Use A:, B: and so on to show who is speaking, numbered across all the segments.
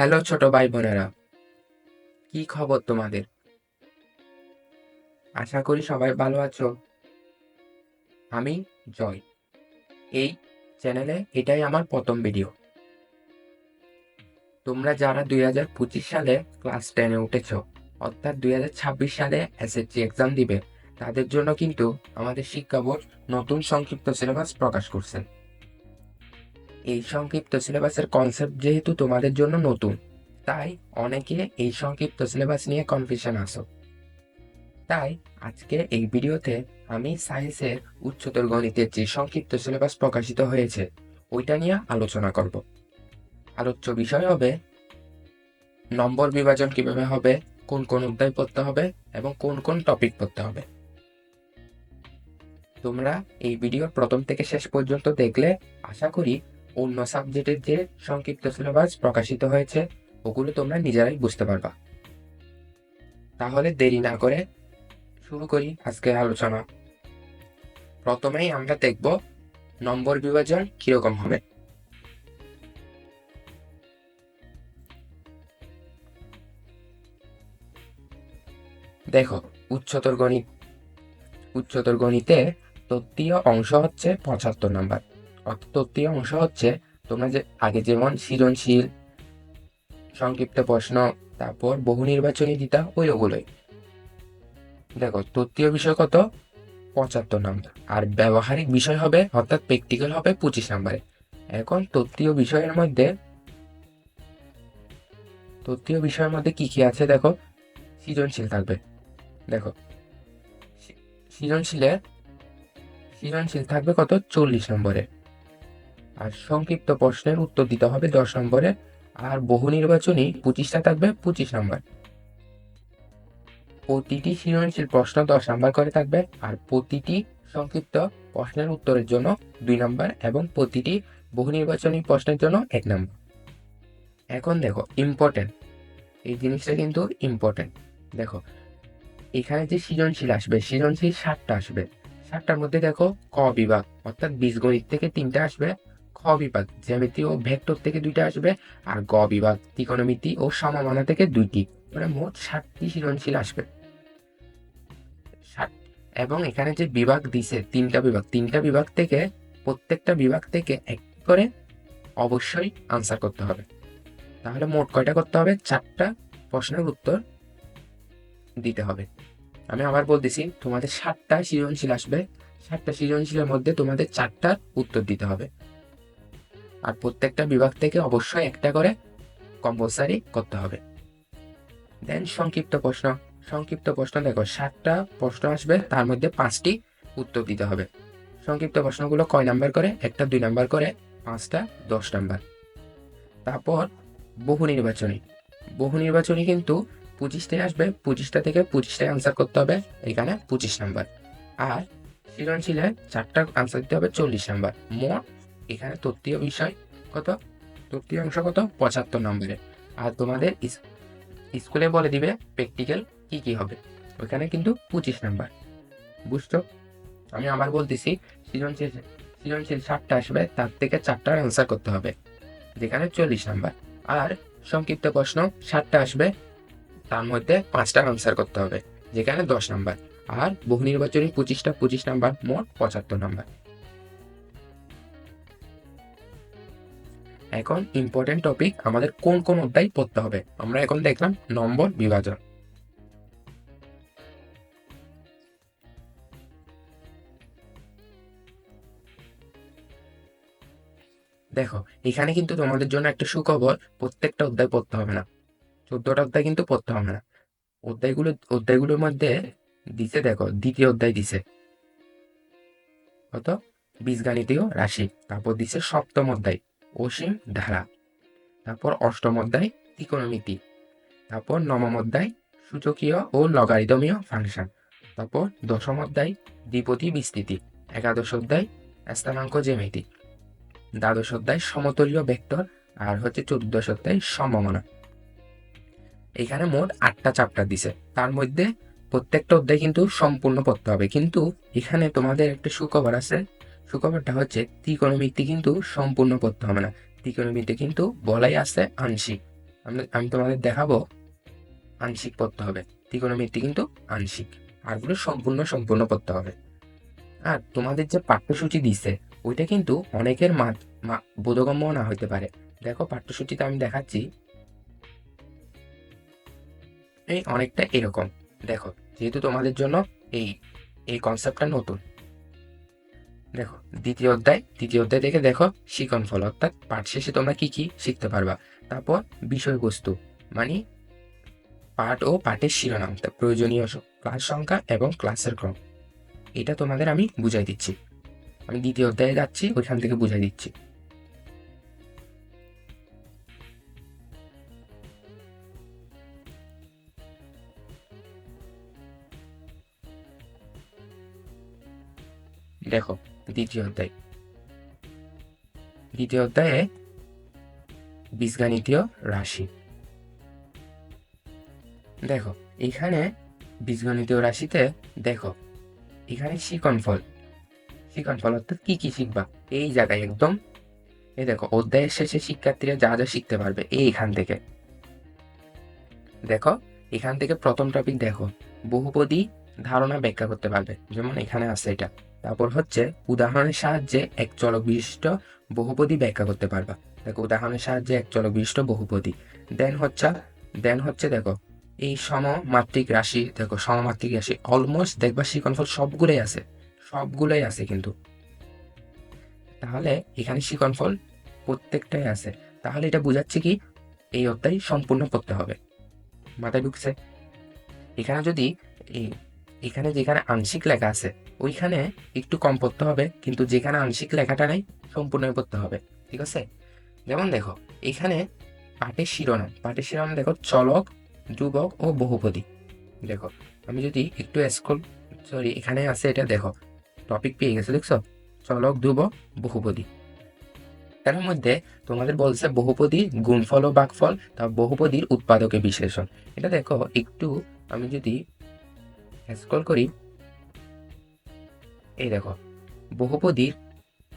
A: Hello ছোট ভাই বোনেরা কি খবর তোমাদের? আশা করি সবাই ভালো আছো। আমি জয়। এই চ্যানেলে এটাই আমার প্রথম ভিডিও। তোমরা যারা দুই হাজার পঁচিশ সালে ক্লাস টেনে উঠেছ, অর্থাৎ দুই হাজার ছাব্বিশ সালে এসএসসি এক্সাম দিবে, তাদের জন্য কিন্তু আমাদের শিক্ষা বোর্ড নতুন সংক্ষিপ্ত সিলেবাস প্রকাশ করছে। এই সংক্ষিপ্ত সিলেবাসের কনসেপ্ট যেহেতু তোমাদের জন্য নতুন, তাই অনেকে এই সংক্ষিপ্ত সিলেবাস নিয়ে কনফিউশন আসো তাই আজকে এই ভিডিওতে আমি সায়েন্সের উচ্চতর গণিতের যে সংক্ষিপ্ত সিলেবাস প্রকাশিত হয়েছে, ওইটা নিয়ে আলোচনা করব। আলোচ্য বিষয় হবে, নম্বর বিভাজন কীভাবে হবে, কোন কোন অধ্যায় পড়তে হবে, এবং কোন কোন টপিক পড়তে হবে। তোমরা এই ভিডিওর প্রথম থেকে শেষ পর্যন্ত দেখলে আশা করি অন্য সাবজেক্টের যে সংক্ষিপ্ত সিলেবাস প্রকাশিত হয়েছে, ওগুলো তোমরা নিজেরাই বুঝতে পারবা। তাহলে দেরি না করে শুরু করি আজকের আলোচনা। প্রথমেই আমরা দেখব নম্বর বিভাজন কীরকম হবে। দেখো, উচ্চতর গণিত উচ্চতর গণিতে তত্ত্বীয় অংশ হচ্ছে পঁচাত্তর নাম্বার। অর্থাৎ তত্ত্বীয় অংশ হচ্ছে তোমরা যে আগে যেমন সৃজনশীল, সংক্ষিপ্ত প্রশ্ন, তারপর বহু নির্বাচনী দিতা ওই ওগুলোই দেখো, তত্ত্বীয় বিষয় কত? পঁচাত্তর নাম্বার। আর ব্যবহারিক বিষয় হবে, অর্থাৎ প্র্যাকটিক্যাল হবে পঁচিশ নাম্বারে। এখন তত্ত্বীয় বিষয়ের মধ্যে, তত্ত্বীয় বিষয়ের মধ্যে কি কি আছে দেখো? সৃজনশীল থাকবে। দেখো সৃজনশীলে, সৃজনশীল থাকবে কত? চল্লিশ নম্বরে। আর সংক্ষিপ্ত প্রশ্নের উত্তর দিতে হবে দশ নম্বরে। আর বহু নির্বাচনী পঁচিশটা থাকবে পঁচিশ নম্বর। প্রতিটি সৃজনশীল প্রশ্ন দশ নম্বর করে থাকবে। আর প্রতিটি সংক্ষিপ্ত প্রশ্নের উত্তরের জন্য দুই নম্বর এবং প্রতিটি বহু নির্বাচনী প্রশ্নের জন্য এক নম্বর। এখন দেখো ইম্পর্টেন্ট এই জিনিসটা কিন্তু ইম্পর্টেন্ট দেখো, এখানে যে সৃজনশীল আসবে, সৃজনশীল সাতটা আসবে। সাতটার মধ্যে দেখো ক বিভাগ, অর্থাৎ বীজগণিত থেকে তিনটা আসবে। খ বিভাগ জ্যামিতি ও ভেক্টর থেকে দুইটা আসবে, আর গ বিভাগ, ত্রিকোণমিতি ও সমমানা থেকে দুইটি। মানে মোট ষাটটি সৃজনশীল আসবে। ষাট এবং এখানে যে বিভাগ দিছে, তিনটা বিভাগ তিনটা বিভাগ থেকে, প্রত্যেকটা বিভাগ থেকে এক করে অবশ্যই আনসার করতে হবে। তাহলে মোট কয়টা করতে হবে? চারটা প্রশ্নের উত্তর দিতে হবে। আমি আবার বলতেছি, তোমাদের সাতটা সৃজনশীল আসবে। সাতটা সৃজনশীলের মধ্যে তোমাদের চারটার উত্তর দিতে হবে। আর প্রত্যেকটা বিভাগ থেকে অবশ্যই একটা করে কম্পালসারি করতে হবে। দেন সংক্ষিপ্ত প্রশ্ন। সংক্ষিপ্ত প্রশ্ন দেখো, সাতটা প্রশ্ন আসবে, তার মধ্যে পাঁচটি উত্তর দিতে হবে। সংক্ষিপ্ত প্রশ্নগুলো কয় নাম্বার করে? একটা, দুই নাম্বার করে, পাঁচটা, দশ নাম্বার। তারপর বহু নির্বাচনী। বহু নির্বাচনী কিন্তু পঁচিশটায় আসবে, পঁচিশটা থেকে পঁচিশটায় আনসার করতে হবে, এখানে পঁচিশ নাম্বার। আর সৃজনশীলে চারটা আনসার দিতে হবে চল্লিশ নাম্বার। মোট এখানে তত্ত্বীয় বিষয় কত? তত্ত্বীয় অংশ কত? পঁচাত্তর নম্বরে। আর তোমাদের স্কুলে বলে দিবে প্র্যাকটিক্যাল কি কি হবে। ওখানে কিন্তু পঁচিশ নাম্বার। বুঝছ? আমি আবার বলতেছি, সৃজনশীল সৃজনশীল সাতটা আসবে, তার থেকে চারটার অ্যান্সার করতে হবে। যেখানে চল্লিশ নাম্বার। আর সংক্ষিপ্ত প্রশ্ন, সাতটা আসবে, তার মধ্যে পাঁচটার আনসার করতে হবে। যেখানে দশ নাম্বার। আর বহু নির্বাচনী পঁচিশটা, পঁচিশ নাম্বার, মোট পঁচাত্তর নাম্বার। এখন ইম্পর্টেন্ট টপিক আমাদের কোন কোন অধ্যায় পড়তে হবে। আমরা এখন দেখলাম নম্বর বিভাজন। দেখো, এখানে কিন্তু তোমাদের জন্য একটা সুখবর, প্রত্যেকটা অধ্যায় পড়তে হবে না। চোদ্দটা অধ্যায় কিন্তু পড়তে হবে না। অধ্যায়গুলো, অধ্যায়গুলোর মধ্যে দিছে দেখো, দ্বিতীয় অধ্যায় দিছে। কত? বীজগাণিতীয় রাশি। তারপর দিছে সপ্তম অধ্যায়। অসীম ধারা। তারপর অষ্টম অধ্যায়, ত্রিকোণমিতি। তারপর নবম অধ্যায়, সূচকীয় ও লগারিদমীয় ফাংশন। তারপর দশম অধ্যায় দ্বিপতি বিস্তৃতি। একাদশ অধ্যায়, স্থানাঙ্ক জ্যামিতি। দ্বাদশ অধ্যায়, সমতলীয় ভেক্টর। আর হচ্ছে চতুর্দশ অধ্যায় সম্ভাবনা এখানে মোট আটটা চ্যাপ্টার দিছে। তার মধ্যে প্রত্যেকটা অধ্যায় কিন্তু সম্পূর্ণ পড়তে হবে। কিন্তু এখানে তোমাদের একটা সুখবর আছে। সুখবরটা হচ্ছে ত্রিকোণমিতি কিন্তু সম্পূর্ণ করতে হবে না। ত্রিকোণমিতি কিন্তু বলাই আছে আংশিক। আমি আমি তোমাদের দেখাবো, আংশিক পড়তে হবে। ত্রিকোণমিতি কিন্তু আংশিক। আরগুলো সম্পূর্ণ সম্পূর্ণ পড়তে হবে। আর তোমাদের যে পাঠ্যসূচি দিছে, ওইটা কিন্তু অনেকের মা- বোধগম্য না হইতে পারে। দেখো, পাঠ্যসূচিতে আমি দেখাচ্ছি, এই অনেকটা এরকম। দেখো, যেহেতু তোমাদের জন্য এই এই কনসেপ্টটা নতুন দেখো, দ্বিতীয় অধ্যায় দ্বিতীয় অধ্যায় থেকে দেখো শিকন ফল, অর্থাৎ পাঠ শেষে তোমরা কি কি শিখতে পারবা? তারপর বিষয়বস্তু মানে পাঠ ও পাঠের শিরোনাম প্রয়োজনীয় ক্লাস সংখ্যা এবং ক্লাসের ক্রম। এটা তোমাদের আমি বুঝাই দিচ্ছি। আমি দ্বিতীয় অধ্যায়ে যাচ্ছি, ওইখান থেকে বুঝাই দিচ্ছি। দেখো দ্বিতীয় অধ্যায়। দ্বিতীয় অধ্যায়ে বীজগণিতীয় রাশি। দেখো, এখানে বীজগণিতীয় রাশিতে দেখো, এখানে শিকন ফল। শিকন ফল অর্থাৎ কি কি শিখবা? এই জায়গায় একদম। এই দেখো, অধ্যায়ের শেষে শিক্ষার্থীরা যা যা শিখতে পারবে এইখান থেকে। দেখো, এখান থেকে প্রথম টপিক দেখো, বহুপদী ধারণা ব্যাখ্যা করতে পারবে। যেমন এখানে আছে এটা। তারপর হচ্ছে উদাহরণের সাহায্যে এক চলক বিশিষ্ট বহুপদী ব্যাখ্যা করতে পারবা। দেখো, উদাহরণের সাহায্যে এক চলক বিশিষ্ট বহুপদী। দেন হচ্ছে দেন হচ্ছে দেখো, এই সমমাত্রিক রাশি, দেখো, সমমাত্রিক রাশি অলমোস্ট দেখবা শিকনফল সবগুলোই আছে সবগুলোই আছে কিন্তু। তাহলে এখানে শিকনফল প্রত্যেকটাই আছে। তাহলে এটা বোঝাচ্ছে কি? এই অধ্যায় সম্পূর্ণ করতে হবে। মাথায় ঢুকছে? এখানে যদি এই এখানে যেখানে আংশিক লেখা আছে, ওইখানে একটু কম পড়তে হবে, কিন্তু যেখানে আংশিক লেখাটা নেই সম্পূর্ণ পড়তে হবে, ঠিক আছে? যেমন দেখো, এখানে পাটের শিরোনাম পাটের শিরোনাম দেখো, চলক, ধ্রুবক ও বহুপদী। দেখো, আমি যদি একটু স্কুল সরি এখানে আছে এটা দেখো টপিক পেয়ে গেছে, দেখছ? চলক, ধ্রুবক, বহুপদী। তার মধ্যে তোমাদের বলছে বহুপদীর গুণফল ও বাকফল, তা বহুপদীর উৎপাদকের বিশ্লেষণ। এটা দেখো, একটু আমি যদি স্ক্রল করি, এই দেখো, বহুপদীর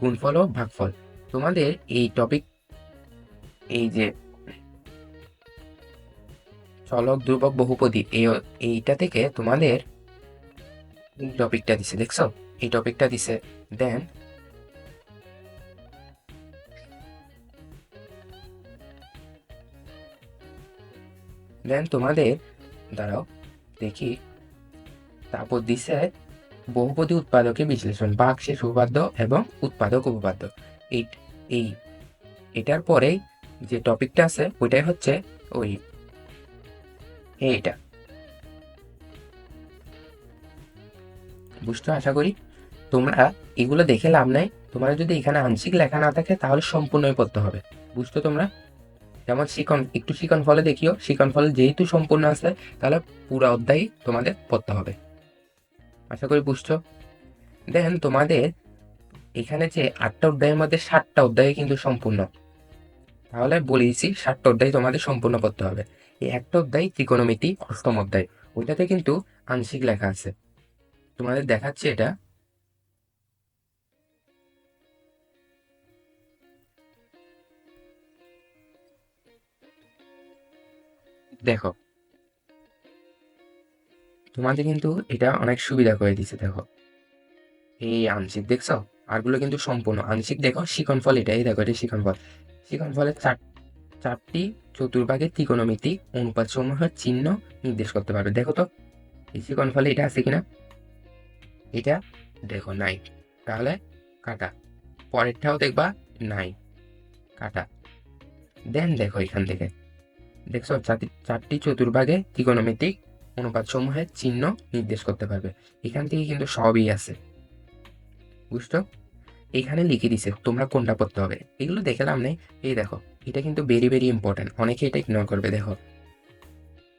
A: গুণফল ও ভাগফল। তোমাদের এই টপিক এই যে চলক, ধ্রুবক, বহুপদী, এই এইটা থেকে তোমাদের এই টপিকটা দিছে, দেখছ? এই টপিকটা দিছে দেন দেন তোমাদের, দাঁড়াও, দেখি। তারপর দিছে বহুপদী উৎপাদকের বিশ্লেষণ বাক্সের উপপাদ্য এবং উৎপাদক উপপাদ্য। এই এই এটার পরে যে টপিকটা আছে, ওইটাই হচ্ছে ওই এইটা। বুঝতে আশা করি তোমরা এগুলো দেখে লাভ নাই। তোমার যদি এখানে আংশিক লেখা না থাকে, তাহলে সম্পূর্ণই পড়তে হবে। বুঝতো তোমরা? যেমন শিকন, একটু শিকন ফলে দেখিও। শিকন ফলে যেহেতু সম্পূর্ণ আছে, তাহলে পুরো অধ্যায় তোমাদের পড়তে হবে। আশা করি বুঝছ? দেন তোমাদের এখানে যে আটটা অধ্যায়ের মধ্যে সাতটা অধ্যায় কিন্তু সম্পূর্ণ। তাহলে বলে দিচ্ছি ষাটটা অধ্যায় তোমাদের সম্পূর্ণ করতে হবে। এই একটা অধ্যায় ত্রিকোণমিতি অষ্টম অধ্যায়, ওইটাতে কিন্তু আংশিক লেখা আছে। তোমাদের দেখাচ্ছি এটা। দেখো তোমাদের কিন্তু এটা অনেক সুবিধা করে দিছে দেখো। এই আংশিক দেখছ? আরগুলো কিন্তু সম্পূর্ণ। আংশিক দেখো, শিকন ফল এটাই, দেখো, এটা শিকন ফল। শিকন ফলের চার, চারটি চতুর্ভাগের ত্রিকোণমিতি অনুপাত সমূহের চিহ্ন নির্দেশ করতে পারবে। দেখো তো, এই শিকন ফলে এটা আছে কিনা? এটা দেখো, নাই। তাহলে কাটা। পরেরটাও দেখবা, নাই। কাটা। দেন দেখো এখান থেকে। দেখছ, চারটি চতুর্ভাগে ত্রিকোণমিতিক অনুপাত সমূহের চিহ্ন নির্দেশ করতে পারবে। এখান থেকে কিন্তু সবই আছে। বুঝছ? এখানে লিখে দিছে তোমরা কোনটা পড়তে হবে। এগুলো দেখলাম নেই। এই দেখো, এটা কিন্তু ভেরি ভেরি ইম্পর্টেন্ট অনেকে এটা ইগনোর করবে, দেখো।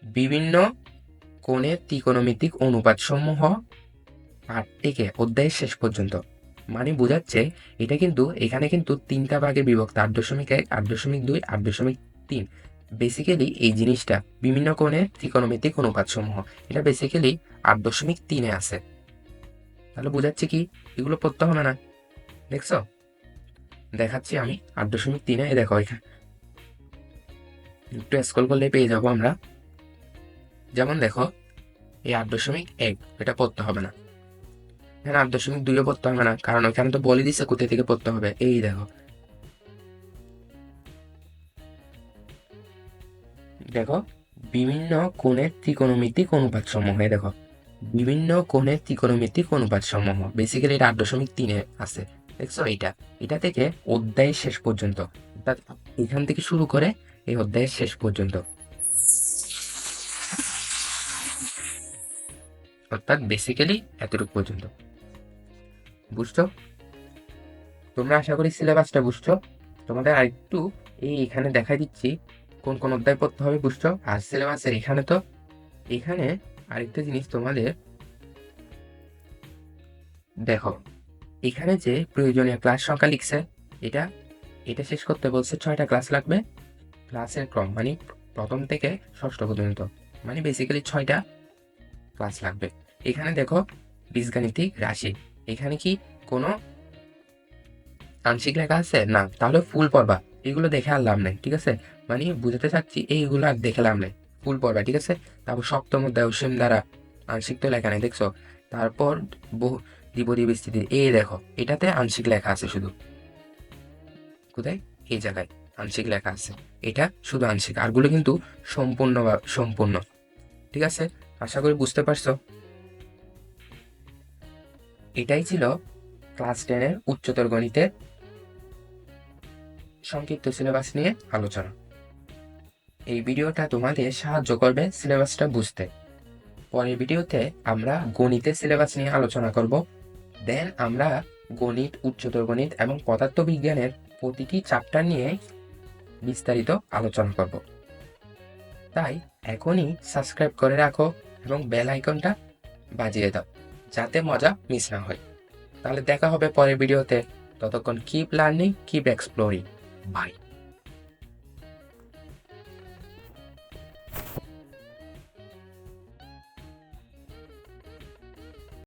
A: বিভিন্ন কোণের ত্রিকোণমিতিক অনুপাত সমূহ থেকে অধ্যায়ের শেষ পর্যন্ত। মানে বোঝাচ্ছে এটা কিন্তু, এখানে কিন্তু তিনটা ভাগে বিভক্ত, আট দশমিক এক, আট দশমিক দুই, আট দশমিক তিন। বেসিক্যালি এই জিনিসটা বিভিন্ন কোণের ত্রিকোণমিতিক অনুপাত সমূহ এটা বেসিক্যালি আট দশমিক তিনে আছে। তাহলে বোঝাচ্ছে কি? এগুলো পড়তে হবে না। দেখছ? দেখাচ্ছি আমি আট দশমিক তিনে দেখো এখানে। একটু স্ক্রল করলে পেয়ে যাব আমরা। যেমন দেখো, এই আট দশমিক এক, এটা পড়তে হবে না। এখানে আট দশমিক দুইও পড়তে হবে না, কারণ ওখানে তো বলে দিচ্ছে কোথা থেকে পড়তে হবে। এই দেখো দেখো, বিভিন্ন কোণের ত্রিকোণমিতিক অনুপাত সমূহ দেখো। বিভিন্ন কোণের ত্রিকোণমিতিক অনুপাত সমূহ বেসিক্যালি এটা আট দশমিক তিনে আছে, দেখছ এইটা? এটা থেকে অধ্যায়ের শেষ পর্যন্ত। অর্থাৎ এখান থেকে শুরু করে এই অধ্যায়ের শেষ পর্যন্ত। অর্থাৎ বেসিক্যালি এতটুকু পর্যন্ত। বুঝছ? তোমরা আশা করি সিলেবাসটা বুঝছ। তোমাদের আরেকটু এই এখানে দেখা দিচ্ছি কোন কোন অধ্যায় পড়তে হবে, বুঝছ? আর সিলেবাসের এখানে তো, এখানে আরেকটা জিনিস তোমাদের দেখো। এখানে যে প্রয়োজনীয় ক্লাস সংখ্যা লিখছে, এটা এটা শেষ করতে বলছে ছয়টা ক্লাস লাগবে। ক্লাসের ক্রম মানে প্রথম থেকে ষষ্ঠ পর্যন্ত মানে বেসিক্যালি ছয়টা ক্লাস লাগবে। এখানে দেখো, বীজগাণিতিক রাশি। এখানে কি কোনো আংশিক লেখা আছে? না, তাহলে ফুল পড়বা। এগুলো দেখে আর লাভ নেই, ঠিক আছে? মানে বুঝাতে চাচ্ছি এইগুলো আর দেখে লাভ নেই। ফুল পড়বা, ঠিক আছে? তারপর সপ্তম অধ্যায় অসীম দ্বারা আংশিক তো লেখা নেই, দেখছ? তারপর বহু দ্বিপদী বিস্তৃতি। এই দেখো, এটাতে আংশিক লেখা আছে শুধু। কোথায়? এই জায়গায় আংশিক লেখা আছে। এটা শুধু আংশিক, আরগুলো কিন্তু সম্পূর্ণ বা সম্পূর্ণ, ঠিক আছে? আশা করি বুঝতে পারছ? এটাই ছিল ক্লাস টেনের উচ্চতর গণিতের সংক্ষিপ্ত সিলেবাস নিয়ে আলোচনা। এই ভিডিওটা তোমাদের সাহায্য করবে সিলেবাসটা বুঝতে। পরের ভিডিওতে আমরা গণিতের সিলেবাস নিয়ে আলোচনা করব। দেন আমরা গণিত, উচ্চতর গণিত এবং পদার্থবিজ্ঞানের প্রতিটি চ্যাপ্টার নিয়ে বিস্তারিত আলোচনা করব। তাই এখনই সাবস্ক্রাইব করে রাখো এবং বেল আইকনটা বাজিয়ে দাও, যাতে মজা মিস না হয়। তাহলে দেখা হবে পরের ভিডিওতে। ততক্ষণ keep learning keep exploring Bye.